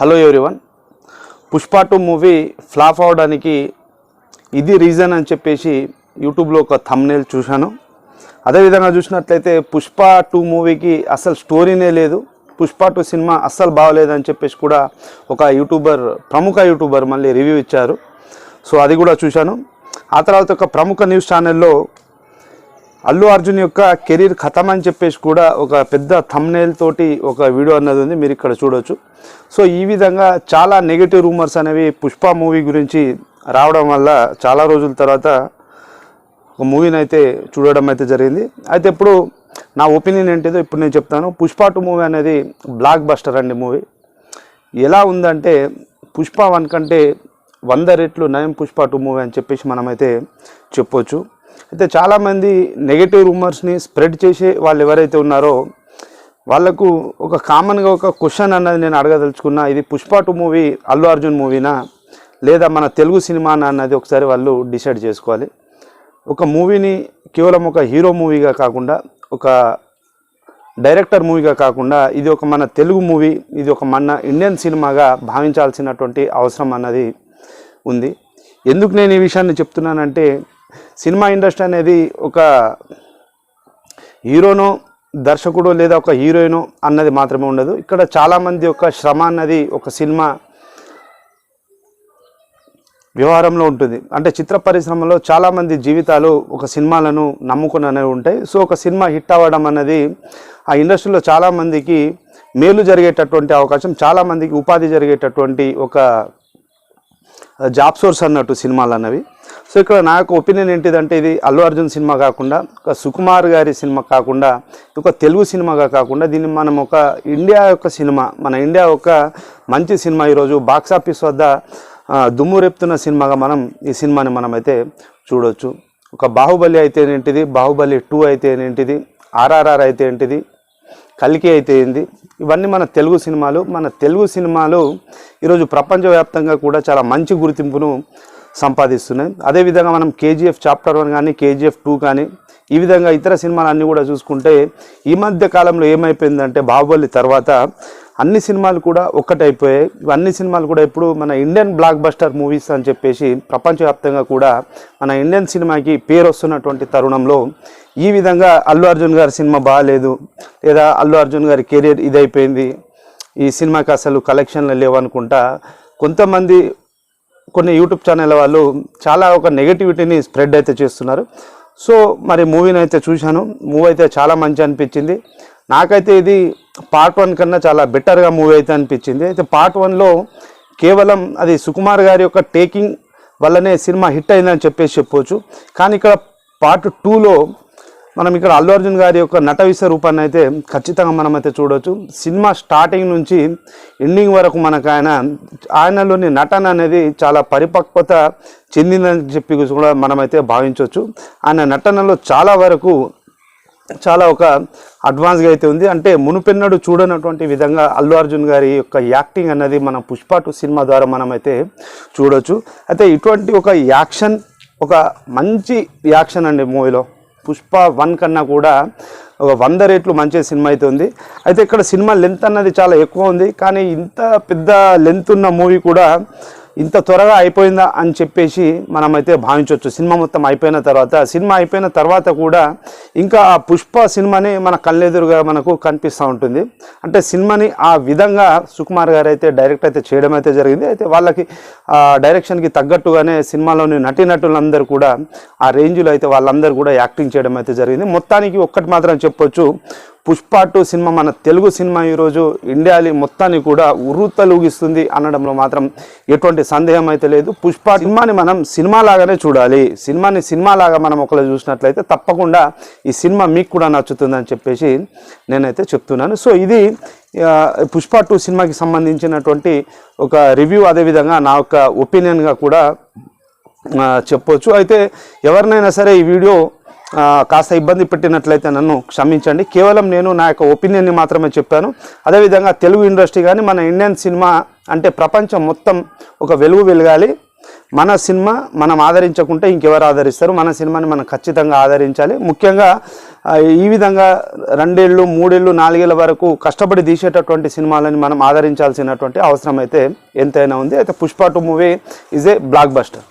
Hello everyone. Pushpa two movie flop అవడానికి ఇది reason అని చెప్పేసి యూట్యూబ్లో ఒక థమ్నేల్ చూశాను. అదేవిధంగా చూసినట్లయితే పుష్ప టూ మూవీకి అసలు స్టోరీనే లేదు. పుష్ప టూ సినిమా అస్సలు బాగలేదని చెప్పేసి కూడా ఒక యూట్యూబర్ ప్రముఖ యూట్యూబర్ మళ్ళీ రివ్యూ ఇచ్చారు. సో అది కూడా చూశాను. ఆ తర్వాత ఒక ప్రముఖ న్యూస్ ఛానల్లో అల్లు అర్జున్ యొక్క కెరీర్ కథం అని చెప్పేసి కూడా ఒక పెద్ద థమ్నేల్ తోటి ఒక వీడియో అన్నది ఉంది. మీరు ఇక్కడ చూడొచ్చు. సో ఈ విధంగా చాలా నెగిటివ్ రూమర్స్ అనేవి పుష్ప మూవీ గురించి రావడం వల్ల చాలా రోజుల తర్వాత ఒక మూవీని అయితే చూడడం అయితే జరిగింది. అయితే ఇప్పుడు నా ఒపీనియన్ ఏంటిదో ఇప్పుడు నేను చెప్తాను. పుష్ప టూ మూవీ అనేది బ్లాక్ బస్టర్ అండి మూవీ ఎలా ఉందంటే పుష్ప వన్ కంటే వంద రెట్లు నయం పుష్ప టూ మూవీ అని చెప్పేసి మనమైతే చెప్పొచ్చు. అయితే చాలామంది నెగటివ్ రూమర్స్ని స్ప్రెడ్ చేసే వాళ్ళు ఎవరైతే ఉన్నారో వాళ్ళకు ఒక కామన్గా ఒక క్వశ్చన్ అన్నది నేను అడగదలుచుకున్నా. ఇది పుష్ప టూ మూవీ అల్లు అర్జున్ మూవీనా లేదా మన తెలుగు సినిమానా అన్నది ఒకసారి వాళ్ళు డిసైడ్ చేసుకోవాలి. ఒక మూవీని కేవలం ఒక హీరో మూవీగా కాకుండా ఒక డైరెక్టర్ మూవీగా కాకుండా ఇది ఒక మన తెలుగు మూవీ ఇది ఒక మన ఇండియన్ సినిమాగా భావించాల్సినటువంటి అవసరం అన్నది ఉంది. ఎందుకు నేను ఈ విషయాన్ని చెప్తున్నానంటే సినిమా ఇండస్ట్రీ అనేది ఒక హీరోనో దర్శకుడు లేదా ఒక హీరోయిన్ అన్నది మాత్రమే ఉండదు. ఇక్కడ చాలామంది యొక్క శ్రమ అన్నది ఒక సినిమా వ్యవహారంలో ఉంటుంది. అంటే చిత్ర పరిశ్రమలో చాలామంది జీవితాలు ఒక సినిమాలను నమ్ముకుని అనేవి ఉంటాయి. సో ఒక సినిమా హిట్ అవ్వడం అన్నది ఆ ఇండస్ట్రీలో చాలామందికి మేలు జరిగేటటువంటి అవకాశం చాలామందికి ఉపాధి జరిగేటటువంటి ఒక జాబ్ సోర్స్ అన్నట్టు సినిమాలు అన్నవి. సో ఇక్కడ నా యొక్క ఒపీనియన్ ఏంటిదంటే ఇది అల్లు అర్జున్ సినిమా కాకుండా ఒక సుకుమార్ గారి సినిమా కాకుండా ఒక తెలుగు సినిమాగా కాకుండా దీన్ని మనం ఒక ఇండియా యొక్క సినిమా మన ఇండియా ఒక మంచి సినిమా ఈరోజు బాక్స్ ఆఫీస్ వద్ద దుమ్ము రేపుతున్న సినిమాగా మనం ఈ సినిమాని మనం అయితే చూడొచ్చు. ఒక బాహుబలి అయితే ఏంటిది? బాహుబలి టూ అయితే ఏంటిది? ఆర్ఆర్ఆర్ అయితే ఏంటిది? కలికి అయితే ఏంది? ఇవన్నీ మన తెలుగు సినిమాలు మన తెలుగు సినిమాలు ఈరోజు ప్రపంచవ్యాప్తంగా కూడా చాలా మంచి గుర్తింపును సంపాదిస్తున్నాయి. అదేవిధంగా మనం కేజీఎఫ్ చాప్టర్ వన్ కానీ కేజీఎఫ్ టూ కానీ ఈ విధంగా ఇతర సినిమాలు అన్నీ కూడా చూసుకుంటే ఈ మధ్య కాలంలో ఏమైపోయిందంటే బాహుబలి తర్వాత అన్ని సినిమాలు కూడా ఒక్కటైపోయాయి. అన్ని సినిమాలు కూడా ఇప్పుడు మన ఇండియన్ బ్లాక్ బస్టర్ మూవీస్ అని చెప్పేసి ప్రపంచవ్యాప్తంగా కూడా మన ఇండియన్ సినిమాకి పేరు వస్తున్నటువంటి తరుణంలో ఈ విధంగా అల్లు అర్జున్ గారి సినిమా బాగాలేదు. లేదా అల్లు అర్జున్ గారి కెరీర్ ఇదైపోయింది. ఈ సినిమాకి అసలు కలెక్షన్లు లేవనుకుంటా కొంతమంది కొన్ని యూట్యూబ్ ఛానల్ వాళ్ళు చాలా ఒక నెగటివిటీని స్ప్రెడ్ అయితే చేస్తున్నారు. సో మరి మూవీని అయితే చూశాను. మూవీ అయితే చాలా మంచి అనిపించింది. నాకైతే ఇది పార్ట్ వన్ కన్నా చాలా బెటర్గా మూవీ అయితే అనిపించింది. అయితే పార్ట్ వన్లో కేవలం అది సుకుమార్ గారి యొక్క టేకింగ్ వల్లనే సినిమా హిట్ అయిందని చెప్పేసి చెప్పవచ్చు కానీ ఇక్కడ పార్ట్ టూలో మనం ఇక్కడ అల్లు అర్జున్ గారి యొక్క నట విశ్వరూపాన్ని అయితే ఖచ్చితంగా మనం అయితే చూడవచ్చు సినిమా స్టార్టింగ్ నుంచి ఎండింగ్ వరకు మనకు ఆయన ఆయనలోని నటన అనేది చాలా పరిపక్వత చెందిందని చెప్పి కూడా మనమైతే భావించవచ్చు ఆయన నటనలో చాలా వరకు చాలా ఒక అడ్వాన్స్గా అయితే ఉంది. అంటే మునుపెన్నడు చూడనటువంటి విధంగా అల్లు అర్జున్ గారి యొక్క యాక్టింగ్ అన్నది మనం పుష్ప టూ సినిమా ద్వారా మనమైతే చూడొచ్చు. అయితే ఇటువంటి ఒక యాక్షన్ ఒక మంచి యాక్షన్ అండి మూవీలో. పుష్ప వన్ కన్నా కూడా ఒక వంద రేట్లు మంచి సినిమా అయితే ఉంది. అయితే ఇక్కడ సినిమా లెంత్ అన్నది చాలా ఎక్కువ ఉంది. కానీ ఇంత పెద్ద లెంత్ ఉన్న మూవీ కూడా ఇంత త్వరగా అయిపోయిందా అని చెప్పేసి మనమైతే భావించవచ్చు. సినిమా మొత్తం అయిపోయిన తర్వాత సినిమా అయిపోయిన తర్వాత కూడా ఇంకా ఆ పుష్ప సినిమాని మన కళ్ళెదురుగా మనకు కనిపిస్తూ ఉంటుంది. అంటే సినిమాని ఆ విధంగా సుకుమార్ గారు అయితే డైరెక్ట్ అయితే చేయడం అయితే జరిగింది. అయితే వాళ్ళకి ఆ డైరెక్షన్కి తగ్గట్టుగానే సినిమాలోని నటీనటులందరూ కూడా ఆ రేంజ్లో అయితే వాళ్ళందరూ కూడా యాక్టింగ్ చేయడం అయితే జరిగింది. మొత్తానికి ఒక్కటి మాత్రం చెప్పొచ్చు. పుష్ప టూ సినిమా మన తెలుగు సినిమా ఈరోజు ఇండియాలి మొత్తాన్ని కూడా ఉర్రూతలూగిస్తుంది అనడంలో మాత్రం ఎటువంటి సందేహం అయితే లేదు. పుష్ప సినిమాని మనం సినిమా లాగానే చూడాలి. సినిమాని సినిమా లాగా మనం ఒకళ్ళు చూసినట్లయితే తప్పకుండా ఈ సినిమా మీకు కూడా నచ్చుతుందని చెప్పేసి నేనైతే చెప్తున్నాను. సో ఇది పుష్ప టూ సినిమాకి సంబంధించినటువంటి ఒక రివ్యూ అదేవిధంగా నా యొక్క ఒపీనియన్గా కూడా చెప్పొచ్చు. అయితే ఎవరినైనా సరే ఈ వీడియో కాస్త ఇబ్బంది పెట్టినట్లయితే నన్ను క్షమించండి. కేవలం నేను నా యొక్క ఒపీనియన్ని మాత్రమే చెప్పాను. అదేవిధంగా తెలుగు ఇండస్ట్రీ కానీ మన ఇండియన్ సినిమా అంటే ప్రపంచం మొత్తం ఒక వెలుగు వెలగాలి. మన సినిమా మనం ఆదరించకుంటే ఇంకెవరు ఆదరిస్తారు? మన సినిమాని మనం ఖచ్చితంగా ఆదరించాలి. ముఖ్యంగా ఈ విధంగా రెండేళ్ళు మూడేళ్ళు నాలుగేళ్ళ వరకు కష్టపడి తీసేటటువంటి సినిమాలని మనం ఆదరించాల్సినటువంటి అవసరం అయితే ఎంతైనా ఉంది. అయితే Pushpa two movie is a blockbuster